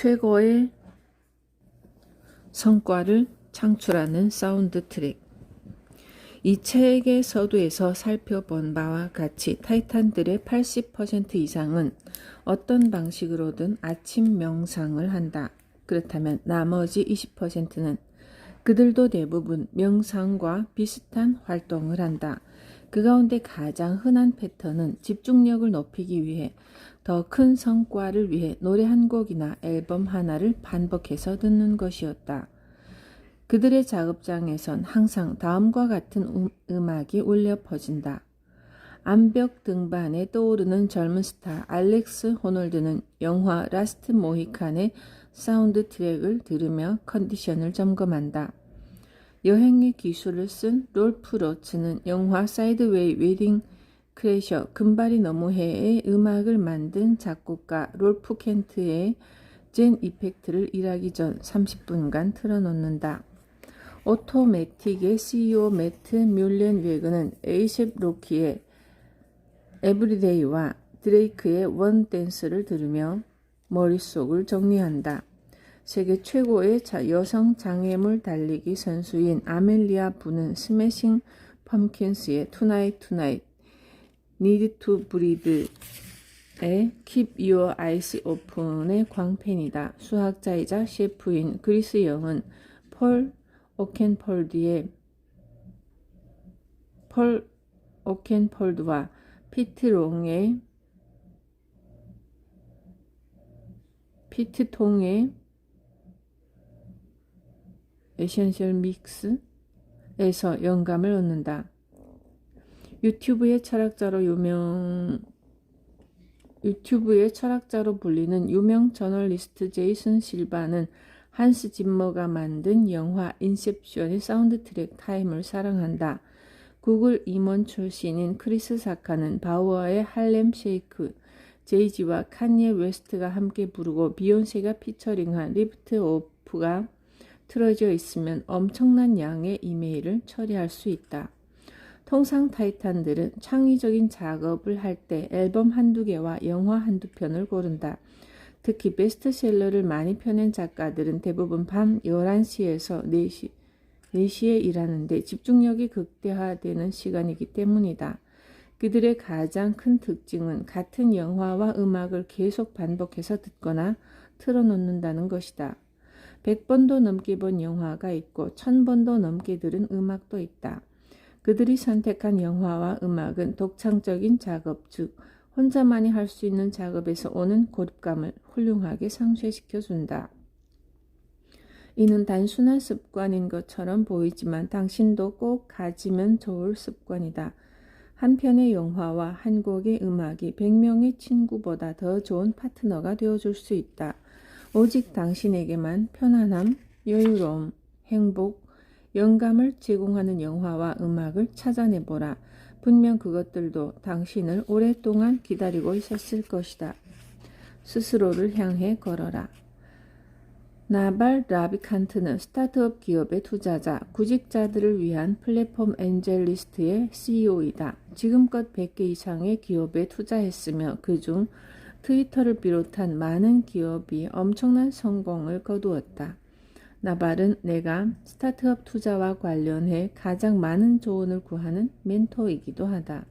최고의 성과를 창출하는 사운드 트랙. 이 책의 서두에서 살펴본 바와 같이 타이탄들의 80% 이상은 어떤 방식으로든 아침 명상을 한다. 그렇다면 나머지 20%는 그들도 대부분 명상과 비슷한 활동을 한다. 그 가운데 가장 흔한 패턴은 집중력을 높이기 위해 더 큰 성과를 위해 노래 한 곡이나 앨범 하나를 반복해서 듣는 것이었다. 그들의 작업장에선 항상 다음과 같은 음, 악이 울려 퍼진다. 암벽 등반에 떠오르는 젊은 스타 알렉스 호놀드는 영화 라스트 모히칸의 사운드 트랙을 들으며 컨디션을 점검한다. 여행의 기술을 쓴 롤프 로츠는 영화 사이드웨이 웨딩 크래셔 금발이 너무해의 음악을 만든 작곡가 롤프 켄트의 젠 이펙트를 일하기 전 30분간 틀어놓는다. 오토매틱의 CEO 매트 뮬렌 웨그는 에이셉 로키의 에브리데이와 드레이크의 원 댄스를 들으며 머릿속을 정리한다. 세계 최고의 여성 장애물 달리기 선수인 아멜리아 부는 스매싱 펌킨스의 투나잇 투나잇 Need to Breathe의 Keep Your Eyes Open의 광팬이다. 수학자이자 셰프인 그리스 영은 폴 오켄폴드의 폴 오켄폴드와 피트 롱의 피트통의 에센셜 믹스에서 영감을 얻는다. 유튜브의 철학자로 유명 유튜브의 철학자로 불리는 유명 저널리스트 제이슨 실바는 한스 짐머가 만든 영화 인셉션의 사운드 트랙 타임을 사랑한다. 구글 임원 출신인 크리스 사카는 바우어의 할렘 쉐이크, 제이지와 칸예 웨스트가 함께 부르고 비욘세가 피처링한 리프트 오프가 틀어져 있으면 엄청난 양의 이메일을 처리할 수 있다. 통상 타이탄들은 창의적인 작업을 할 때 앨범 한두 개와 영화 한두 편을 고른다. 특히 베스트셀러를 많이 펴낸 작가들은 대부분 밤 11시에서 4시, 4시에 일하는데 집중력이 극대화되는 시간이기 때문이다. 그들의 가장 큰 특징은 같은 영화와 음악을 계속 반복해서 듣거나 틀어놓는다는 것이다. 100번도 넘게 본 영화가 있고 1000번도 넘게 들은 음악도 있다. 그들이 선택한 영화와 음악은 독창적인 작업, 즉 혼자만이 할 수 있는 작업에서 오는 고립감을 훌륭하게 상쇄시켜 준다. 이는 단순한 습관인 것처럼 보이지만 당신도 꼭 가지면 좋을 습관이다. 한 편의 영화와 한 곡의 음악이 100명의 친구보다 더 좋은 파트너가 되어줄 수 있다. 오직 당신에게만 편안함, 여유로움, 행복, 영감을 제공하는 영화와 음악을 찾아내보라. 분명 그것들도 당신을 오랫동안 기다리고 있었을 것이다. 스스로를 향해 걸어라. 나발 라비칸트는 스타트업 기업의 투자자, 구직자들을 위한 플랫폼 엔젤리스트의 CEO이다. 지금껏 100개 이상의 기업에 투자했으며 그중 트위터를 비롯한 많은 기업이 엄청난 성공을 거두었다. 나발은 내가 스타트업 투자와 관련해 가장 많은 조언을 구하는 멘토이기도 하다.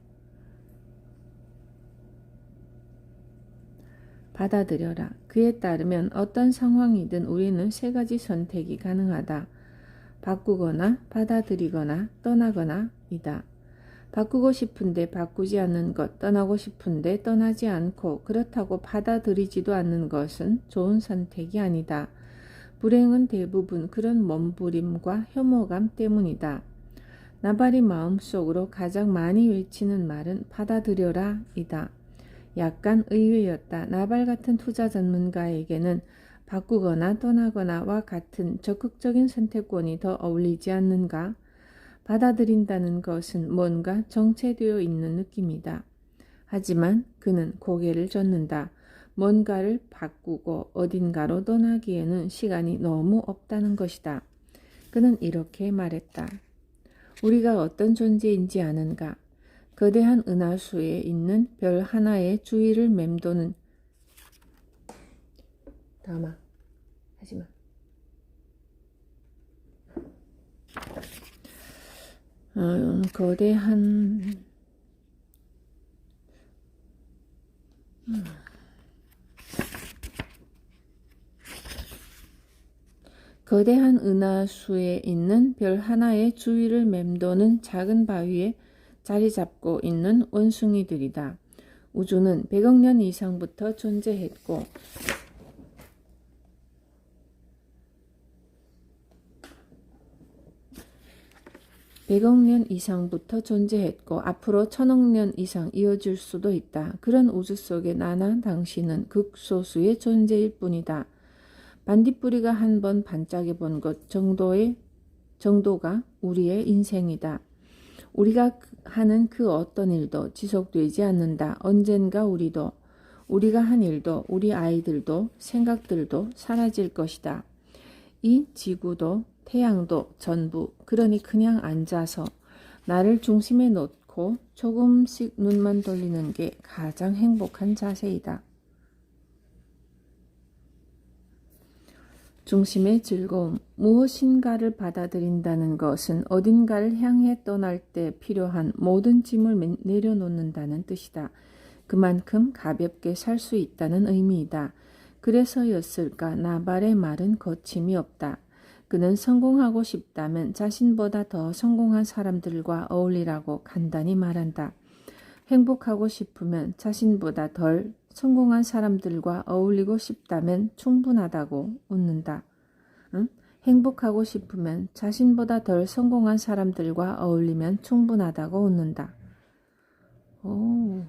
받아들여라. 그에 따르면 어떤 상황이든 우리는 세 가지 선택이 가능하다. 바꾸거나 받아들이거나 떠나거나 이다. 바꾸고 싶은데 바꾸지 않는 것, 떠나고 싶은데 떠나지 않고 그렇다고 받아들이지도 않는 것은 좋은 선택이 아니다. 불행은 대부분 그런 몸부림과 혐오감 때문이다. 나발이 마음속으로 가장 많이 외치는 말은 받아들여라 이다. 약간 의외였다. 나발 같은 투자 전문가에게는 바꾸거나 떠나거나와 같은 적극적인 선택권이 더 어울리지 않는가? 받아들인다는 것은 뭔가 정체되어 있는 느낌이다. 하지만 그는 고개를 젓는다. 뭔가를 바꾸고 어딘가로 떠나기에는 시간이 너무 없다는 것이다. 그는 이렇게 말했다. 우리가 어떤 존재인지 아는가? 거대한 은하수에 있는 별 하나의 주위를 맴도는 담아 하지마. 어, 거대한 음. 거대한 은하수에 있는 별 하나의 주위를 맴도는 작은 바위에 자리 잡고 있는 원숭이들이다. 우주는 100억 년 이상부터 존재했고 백억 년 이상부터 존재했고 앞으로 천억 년 이상 이어질 수도 있다. 그런 우주 속에 나나 당신은 극소수의 존재일 뿐이다. 반딧불이가 한 번 반짝여 본 것 정도의 정도가 우리의 인생이다. 우리가 하는 그 어떤 일도 지속되지 않는다. 언젠가 우리도 우리가 한 일도 우리 아이들도 생각들도 사라질 것이다. 이 지구도 태양도 전부 그러니 그냥 앉아서 나를 중심에 놓고 조금씩 눈만 돌리는 게 가장 행복한 자세이다. 중심의 즐거움, 무엇인가를 받아들인다는 것은 어딘가를 향해 떠날 때 필요한 모든 짐을 내려놓는다는 뜻이다. 그만큼 가볍게 살 수 있다는 의미이다. 그래서였을까 나발의 말은 거침이 없다. 그는 성공하고 싶다면 자신보다 더 성공한 사람들과 어울리라고 간단히 말한다. 행복하고 싶으면 자신보다 덜 성공한 사람들과 어울리고 싶다면 충분하다고 웃는다. 응? 행복하고 싶으면 자신보다 덜 성공한 사람들과 어울리면 충분하다고 웃는다. 오.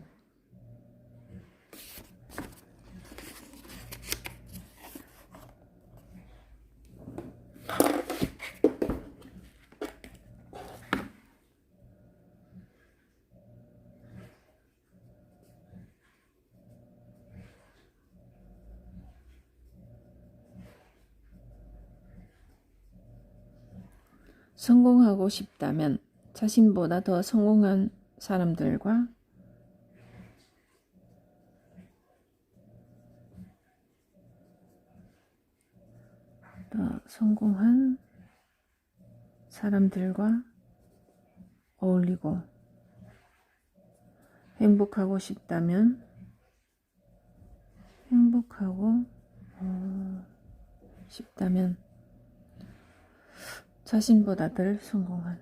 성공하고 싶다면 자신보다 더 성공한 사람들과 더 성공한 사람들과 어울리고 행복하고 싶다면 행복하고 어, 싶다면 자신보다 덜 성공한.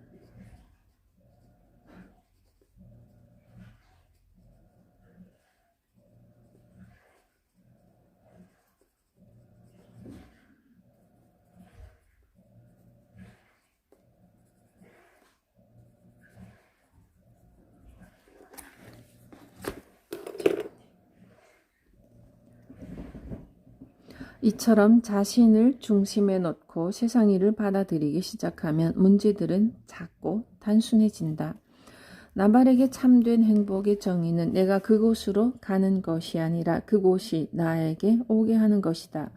이처럼 자신을 중심에 놓고 세상 일을 받아들이기 시작하면 문제들은 작고 단순해진다. 나발에게 참된 행복의 정의는 내가 그곳으로 가는 것이 아니라 그곳이 나에게 오게 하는 것이다.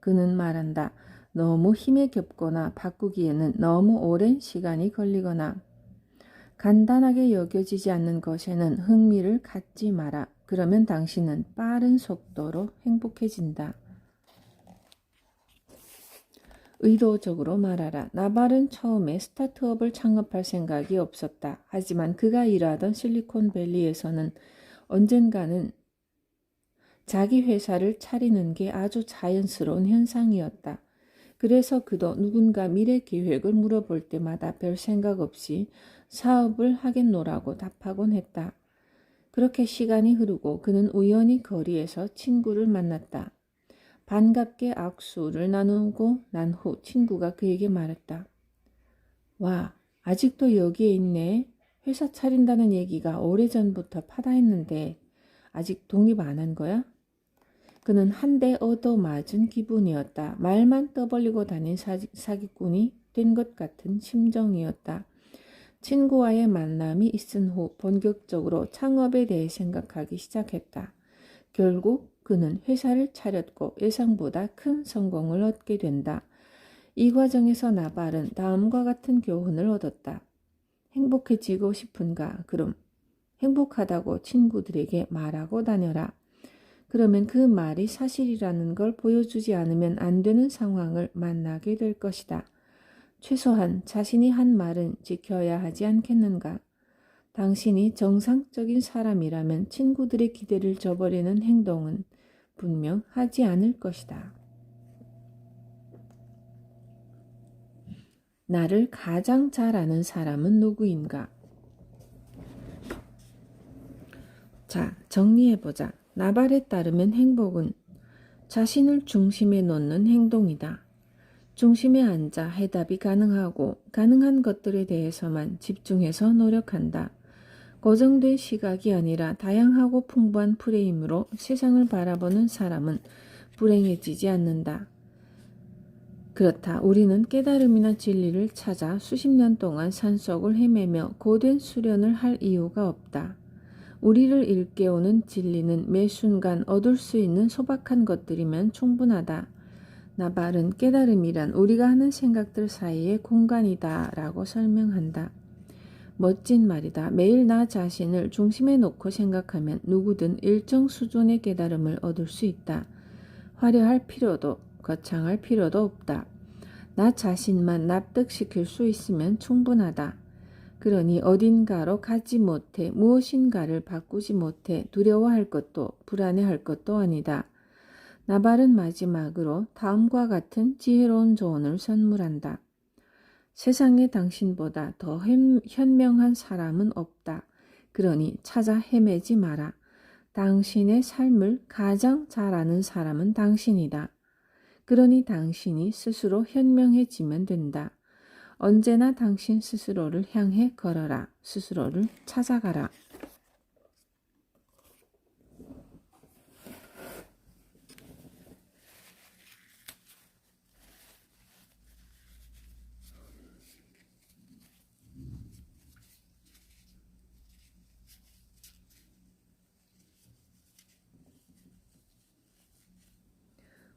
그는 말한다. 너무 힘에 겹거나 바꾸기에는 너무 오랜 시간이 걸리거나 간단하게 여겨지지 않는 것에는 흥미를 갖지 마라. 그러면 당신은 빠른 속도로 행복해진다. 의도적으로 말하라. 나발은 처음에 스타트업을 창업할 생각이 없었다. 하지만 그가 일하던 실리콘밸리에서는 언젠가는 자기 회사를 차리는 게 아주 자연스러운 현상이었다. 그래서 그도 누군가 미래 계획을 물어볼 때마다 별 생각 없이 사업을 하겠노라고 답하곤 했다. 그렇게 시간이 흐르고 그는 우연히 거리에서 친구를 만났다. 반갑게 악수를 나누고 난 후 친구가 그에게 말했다. 와, 아직도 여기에 있네. 회사 차린다는 얘기가 오래전부터 파다했는데 아직 독립 안 한 거야? 그는 한 대 얻어 맞은 기분이었다. 말만 떠벌리고 다닌 사기, 사기꾼이 된 것 같은 심정이었다. 친구와의 만남이 있은 후 본격적으로 창업에 대해 생각하기 시작했다. 결국 그는 회사를 차렸고 예상보다 큰 성공을 얻게 된다. 이 과정에서 나발은 다음과 같은 교훈을 얻었다. 행복해지고 싶은가? 그럼 행복하다고 친구들에게 말하고 다녀라. 그러면 그 말이 사실이라는 걸 보여주지 않으면 안 되는 상황을 만나게 될 것이다. 최소한 자신이 한 말은 지켜야 하지 않겠는가? 당신이 정상적인 사람이라면 친구들의 기대를 저버리는 행동은 분명 하지 않을 것이다. 나를 가장 잘 아는 사람은 누구인가? 자, 정리해보자. 나발에 따르면 행복은 자신을 중심에 놓는 행동이다. 중심에 앉아 해답이 가능하고 가능한 것들에 대해서만 집중해서 노력한다. 고정된 시각이 아니라 다양하고 풍부한 프레임으로 세상을 바라보는 사람은 불행해지지 않는다. 그렇다. 우리는 깨달음이나 진리를 찾아 수십 년 동안 산속을 헤매며 고된 수련을 할 이유가 없다. 우리를 일깨우는 진리는 매 순간 얻을 수 있는 소박한 것들이면 충분하다. 나발은 깨달음이란 우리가 하는 생각들 사이의 공간이다 라고 설명한다. 멋진 말이다. 매일 나 자신을 중심에 놓고 생각하면 누구든 일정 수준의 깨달음을 얻을 수 있다. 화려할 필요도 거창할 필요도 없다. 나 자신만 납득시킬 수 있으면 충분하다. 그러니 어딘가로 가지 못해 무엇인가를 바꾸지 못해 두려워할 것도 불안해할 것도 아니다. 나발은 마지막으로 다음과 같은 지혜로운 조언을 선물한다. 세상에 당신보다 더 현명한 사람은 없다. 그러니 찾아 헤매지 마라. 당신의 삶을 가장 잘 아는 사람은 당신이다. 그러니 당신이 스스로 현명해지면 된다. 언제나 당신 스스로를 향해 걸어라. 스스로를 찾아가라.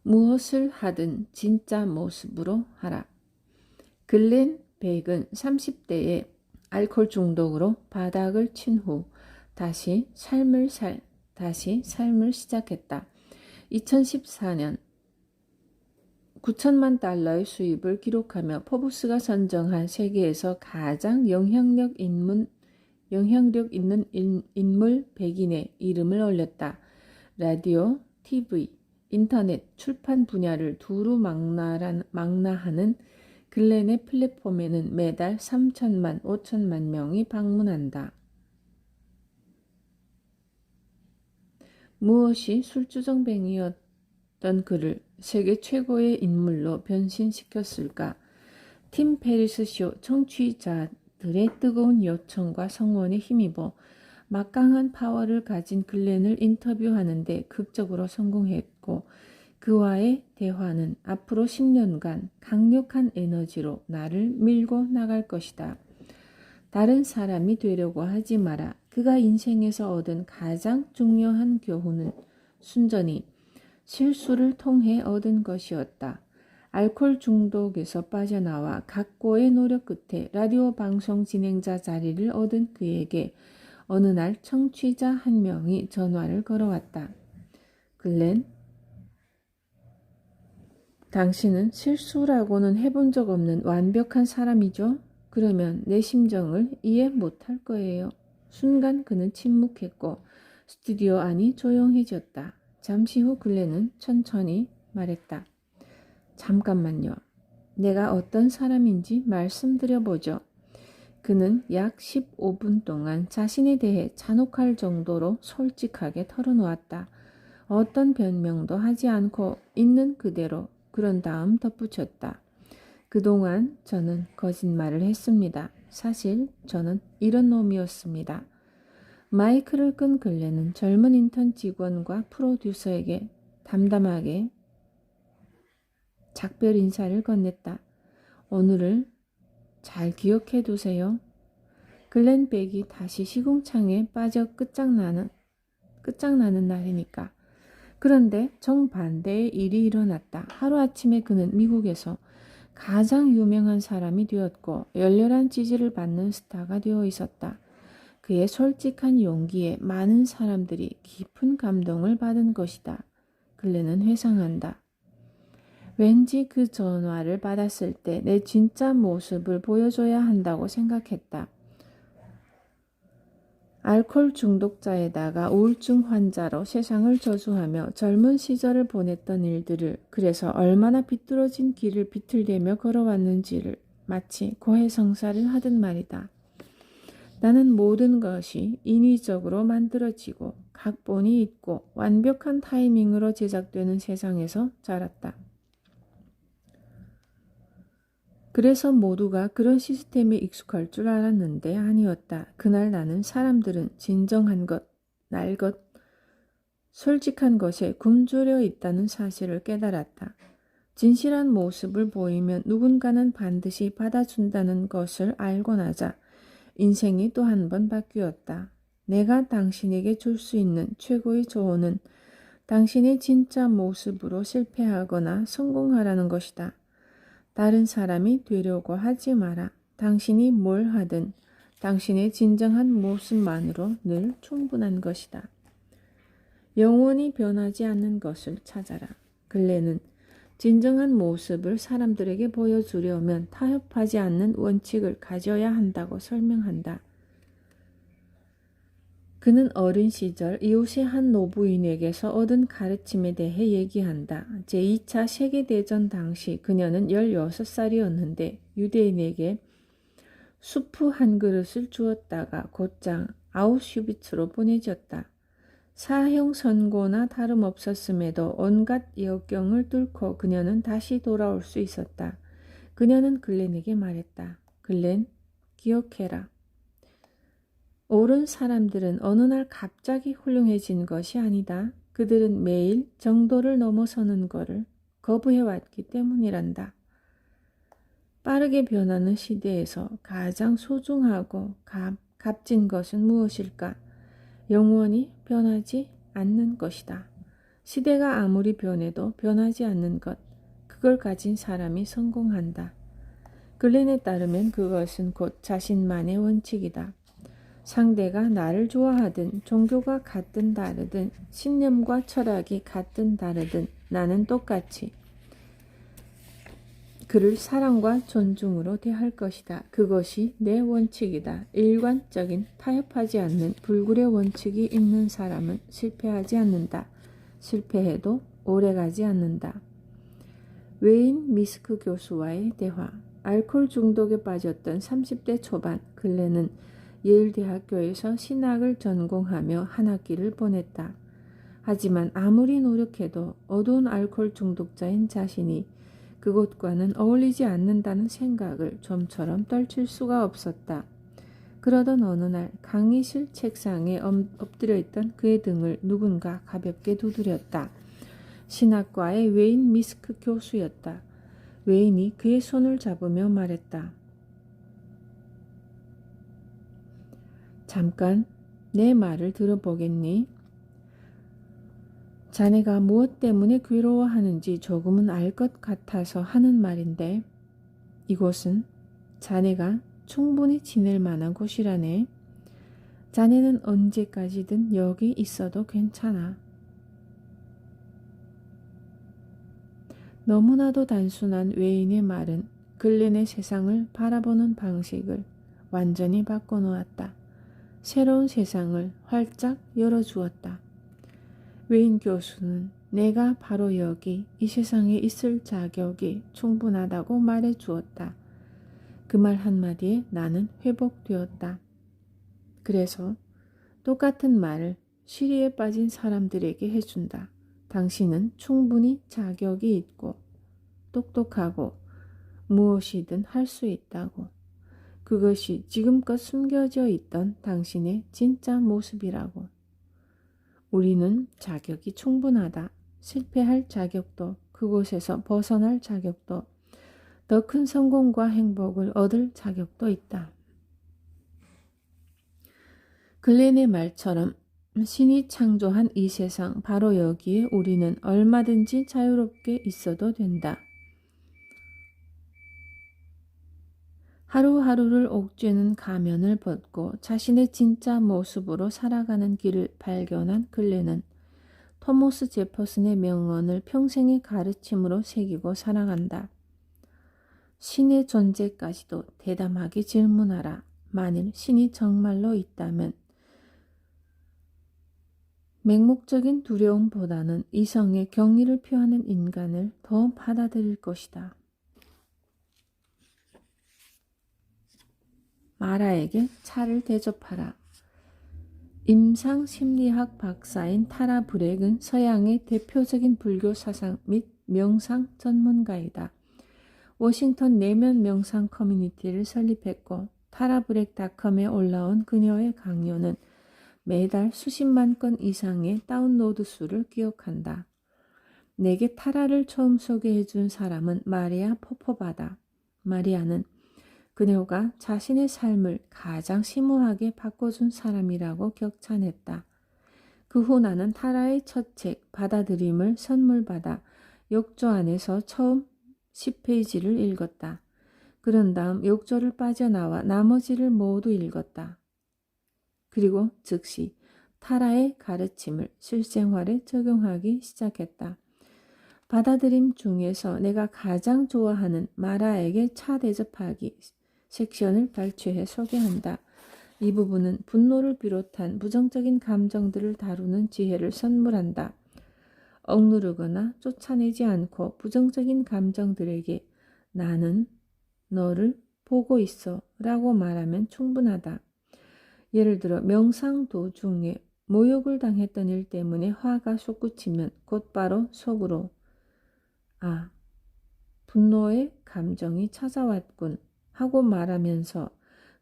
무엇을 하든 진짜 모습으로 하라. 글렌 백은 30대에 알코올 중독으로 바닥을 친 후 다시 삶을 살, 다시 삶을 시작했다. 2014년 9천만 달러의 수입을 기록하며 포브스가 선정한 세계에서 가장 영향력 인문, 영향력 있는 인물 100인의 이름을 올렸다. 라디오, TV, 인터넷, 출판 분야를 두루 망라하는 글렌의 플랫폼에는 매달 3천만, 5천만 명이 방문한다. 무엇이 술주정뱅이였던 그를 세계 최고의 인물로 변신시켰을까? 팀 페리스 쇼 청취자들의 뜨거운 요청과 성원에 힘입어 막강한 파워를 가진 글렌을 인터뷰하는데 극적으로 성공했고 그와의 대화는 앞으로 10년간 강력한 에너지로 나를 밀고 나갈 것이다. 다른 사람이 되려고 하지 마라. 그가 인생에서 얻은 가장 중요한 교훈은 순전히 실수를 통해 얻은 것이었다. 알코올 중독에서 빠져나와 각고의 노력 끝에 라디오 방송 진행자 자리를 얻은 그에게 어느 날 청취자 한 명이 전화를 걸어왔다. 글렌, 당신은 실수라고는 해본 적 없는 완벽한 사람이죠? 그러면 내 심정을 이해 못할 거예요. 순간 그는 침묵했고 스튜디오 안이 조용해졌다. 잠시 후 글렌은 천천히 말했다. 잠깐만요. 내가 어떤 사람인지 말씀드려보죠. 그는 약 15분 동안 자신에 대해 잔혹할 정도로 솔직하게 털어놓았다. 어떤 변명도 하지 않고 있는 그대로 그런 다음 덧붙였다. 그동안 저는 거짓말을 했습니다. 사실 저는 이런 놈이었습니다. 마이크를 끈 근래는 젊은 인턴 직원과 프로듀서에게 담담하게 작별 인사를 건넸다. 오늘을 잘 기억해 두세요. 글렌백이 다시 시궁창에 빠져 끝장나는 끝장나는 날이니까. 그런데 정반대의 일이 일어났다. 하루아침에 그는 미국에서 가장 유명한 사람이 되었고 열렬한 지지를 받는 스타가 되어 있었다. 그의 솔직한 용기에 많은 사람들이 깊은 감동을 받은 것이다. 글렌은 회상한다. 왠지 그 전화를 받았을 때 내 진짜 모습을 보여줘야 한다고 생각했다. 알코올 중독자에다가 우울증 환자로 세상을 저주하며 젊은 시절을 보냈던 일들을 그래서 얼마나 비뚤어진 길을 비틀대며 걸어왔는지를 마치 고해성사를 하듯 말이다. 나는 모든 것이 인위적으로 만들어지고 각본이 있고 완벽한 타이밍으로 제작되는 세상에서 자랐다. 그래서 모두가 그런 시스템에 익숙할 줄 알았는데 아니었다. 그날 나는 사람들은 진정한 것, 날 것, 솔직한 것에 굶주려 있다는 사실을 깨달았다. 진실한 모습을 보이면 누군가는 반드시 받아준다는 것을 알고 나자 인생이 또 한 번 바뀌었다. 내가 당신에게 줄 수 있는 최고의 조언은 당신의 진짜 모습으로 실패하거나 성공하라는 것이다. 다른 사람이 되려고 하지 마라. 당신이 뭘 하든 당신의 진정한 모습만으로 늘 충분한 것이다. 영원히 변하지 않는 것을 찾아라. 근래는 진정한 모습을 사람들에게 보여주려면 타협하지 않는 원칙을 가져야 한다고 설명한다. 그는 어린 시절 이웃의 한 노부인에게서 얻은 가르침에 대해 얘기한다. 제2차 세계대전 당시 그녀는 16살이었는데 유대인에게 수프 한 그릇을 주었다가 곧장 아우슈비츠로 보내졌다. 사형 선고나 다름없었음에도 온갖 역경을 뚫고 그녀는 다시 돌아올 수 있었다. 그녀는 글렌에게 말했다. 글렌, 기억해라. 옳은 사람들은 어느 날 갑자기 훌륭해진 것이 아니다. 그들은 매일 정도를 넘어서는 것을 거부해왔기 때문이란다. 빠르게 변하는 시대에서 가장 소중하고 값, 값진 것은 무엇일까? 영원히 변하지 않는 것이다. 시대가 아무리 변해도 변하지 않는 것, 그걸 가진 사람이 성공한다. 글렌에 따르면 그것은 곧 자신만의 원칙이다. 상대가 나를 좋아하든 종교가 같든 다르든 신념과 철학이 같든 다르든 나는 똑같이 그를 사랑과 존중으로 대할 것이다. 그것이 내 원칙이다. 일관적인 타협하지 않는 불굴의 원칙이 있는 사람은 실패하지 않는다. 실패해도 오래가지 않는다. 웨인 미스크 교수와의 대화 알코올 중독에 빠졌던 30대 초반 근래는 예일대학교에서 신학을 전공하며 한 학기를 보냈다. 하지만 아무리 노력해도 어두운 알코올 중독자인 자신이 그곳과는 어울리지 않는다는 생각을 좀처럼 떨칠 수가 없었다. 그러던 어느 날 강의실 책상에 엎드려 있던 그의 등을 누군가 가볍게 두드렸다. 신학과의 웨인 미스크 교수였다. 웨인이 그의 손을 잡으며 말했다. 잠깐 내 말을 들어보겠니? 자네가 무엇 때문에 괴로워하는지 조금은 알 것 같아서 하는 말인데 이곳은 자네가 충분히 지낼 만한 곳이라네. 자네는 언제까지든 여기 있어도 괜찮아. 너무나도 단순한 외인의 말은 글렌의 세상을 바라보는 방식을 완전히 바꿔놓았다. 새로운 세상을 활짝 열어주었다. 외인 교수는 내가 바로 여기 이 세상에 있을 자격이 충분하다고 말해 주었다. 그 말 한마디에 나는 회복되었다. 그래서 똑같은 말을 시리에 빠진 사람들에게 해준다. 당신은 충분히 자격이 있고 똑똑하고 무엇이든 할 수 있다고. 그것이 지금껏 숨겨져 있던 당신의 진짜 모습이라고. 우리는 자격이 충분하다. 실패할 자격도 그곳에서 벗어날 자격도 더 큰 성공과 행복을 얻을 자격도 있다. 글렌의 말처럼 신이 창조한 이 세상 바로 여기에 우리는 얼마든지 자유롭게 있어도 된다. 하루하루를 옥죄는 가면을 벗고 자신의 진짜 모습으로 살아가는 길을 발견한 근래는 토머스 제퍼슨의 명언을 평생의 가르침으로 새기고 살아간다. 신의 존재까지도 대담하게 질문하라. 만일 신이 정말로 있다면 맹목적인 두려움보다는 이성의 경의를 표하는 인간을 더 받아들일 것이다. 마라에게 차를 대접하라. 임상 심리학 박사인 타라 브렉은 서양의 대표적인 불교 사상 및 명상 전문가이다. 워싱턴 내면 명상 커뮤니티를 설립했고 타라 브렉닷컴에 올라온 그녀의 강요는 매달 수십만 건 이상의 다운로드 수를 기억한다. 내게 타라를 처음 소개해 준 사람은 마리아 포포바다. 마리아는 그녀가 자신의 삶을 가장 심오하게 바꿔준 사람이라고 격찬했다. 그 후 나는 타라의 첫 책 받아들임을 선물받아 욕조 안에서 처음 10페이지를 읽었다. 그런 다음 욕조를 빠져나와 나머지를 모두 읽었다. 그리고 즉시 타라의 가르침을 실생활에 적용하기 시작했다. 받아들임 중에서 내가 가장 좋아하는 마라에게 차 대접하기 섹션을 발췌해 소개한다. 이 부분은 분노를 비롯한 부정적인 감정들을 다루는 지혜를 선물한다. 억누르거나 쫓아내지 않고 부정적인 감정들에게 나는 너를 보고 있어 라고 말하면 충분하다. 예를 들어 명상 도중에 모욕을 당했던 일 때문에 화가 솟구치면 곧바로 속으로 아, 분노의 감정이 찾아왔군 하고 말하면서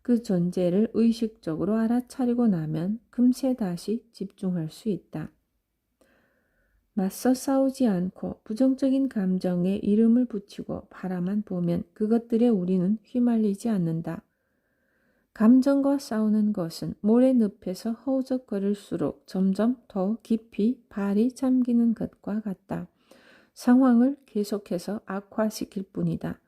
그 존재를 의식적으로 알아차리고 나면 금세 다시 집중할 수 있다. 맞서 싸우지 않고 부정적인 감정에 이름을 붙이고 바라만 보면 그것들에 우리는 휘말리지 않는다. 감정과 싸우는 것은 모래 늪에서 허우적거릴수록 점점 더 깊이 발이 잠기는 것과 같다. 상황을 계속해서 악화시킬 뿐이다.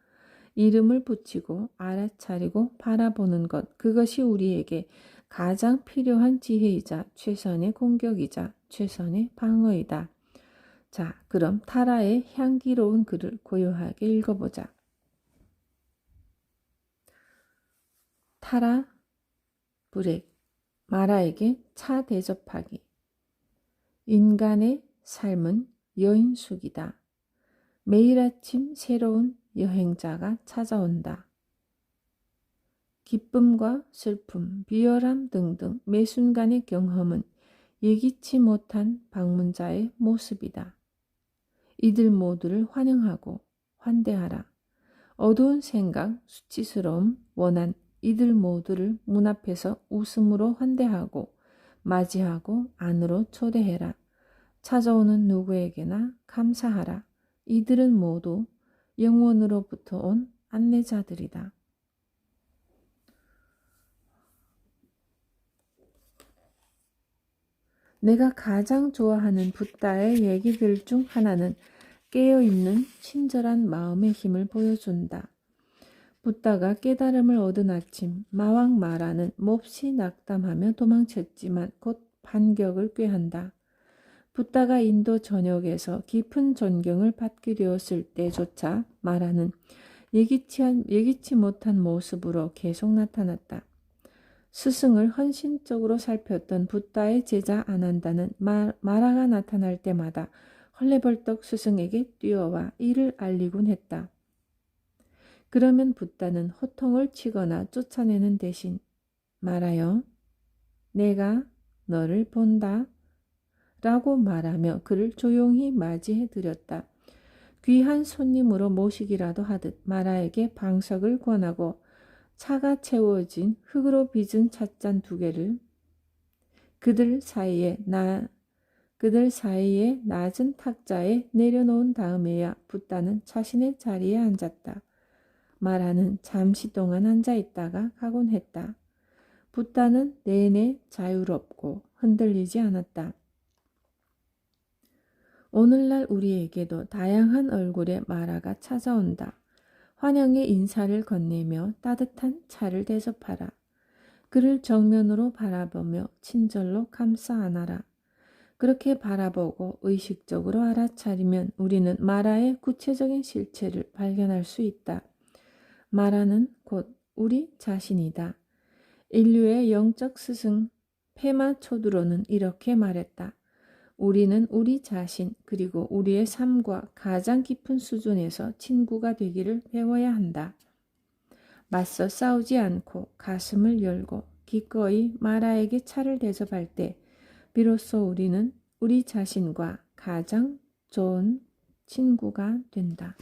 이름을 붙이고 알아차리고 바라보는 것, 그것이 우리에게 가장 필요한 지혜이자 최선의 공격이자 최선의 방어이다. 자, 그럼 타라의 향기로운 글을 고요하게 읽어보자. 타라 브렉 마라에게 차 대접하기 인간의 삶은 여인숙이다. 매일 아침 새로운 여행자가 찾아온다. 기쁨과 슬픔, 비열함 등등 매 순간의 경험은 예기치 못한 방문자의 모습이다. 이들 모두를 환영하고 환대하라. 어두운 생각, 수치스러움, 원한 이들 모두를 문 앞에서 웃음으로 환대하고 맞이하고 안으로 초대해라. 찾아오는 누구에게나 감사하라. 이들은 모두 영원으로부터 온 안내자들이다. 내가 가장 좋아하는 붓다의 얘기들 중 하나는 깨어있는 친절한 마음의 힘을 보여준다. 붓다가 깨달음을 얻은 아침 마왕 마라는 몹시 낙담하며 도망쳤지만 곧 반격을 꾀한다. 붓다가 인도 전역에서 깊은 존경을 받게 되었을 때조차 마라는 예기치, 한, 예기치 못한 모습으로 계속 나타났다. 스승을 헌신적으로 살폈던 붓다의 제자 아난다는 마, 마라가 나타날 때마다 헐레벌떡 스승에게 뛰어와 이를 알리곤 했다. 그러면 붓다는 호통을 치거나 쫓아내는 대신 말하여 내가 너를 본다 라고 말하며 그를 조용히 맞이해 드렸다. 귀한 손님으로 모시기라도 하듯 마라에게 방석을 권하고 차가 채워진 흙으로 빚은 찻잔 두 개를 그들 사이에 나 그들 사이에 낮은 탁자에 내려놓은 다음에야 붓다는 자신의 자리에 앉았다. 마라는 잠시 동안 앉아 있다가 가곤 했다. 붓다는 내내 자유롭고 흔들리지 않았다. 오늘날 우리에게도 다양한 얼굴의 마라가 찾아온다. 환영의 인사를 건네며 따뜻한 차를 대접하라. 그를 정면으로 바라보며 친절로 감싸 안아라. 그렇게 바라보고 의식적으로 알아차리면 우리는 마라의 구체적인 실체를 발견할 수 있다. 마라는 곧 우리 자신이다. 인류의 영적 스승 페마 초드로는 이렇게 말했다. 우리는 우리 자신 그리고 우리의 삶과 가장 깊은 수준에서 친구가 되기를 배워야 한다. 맞서 싸우지 않고 가슴을 열고 기꺼이 마라에게 차를 대접할 때 비로소 우리는 우리 자신과 가장 좋은 친구가 된다.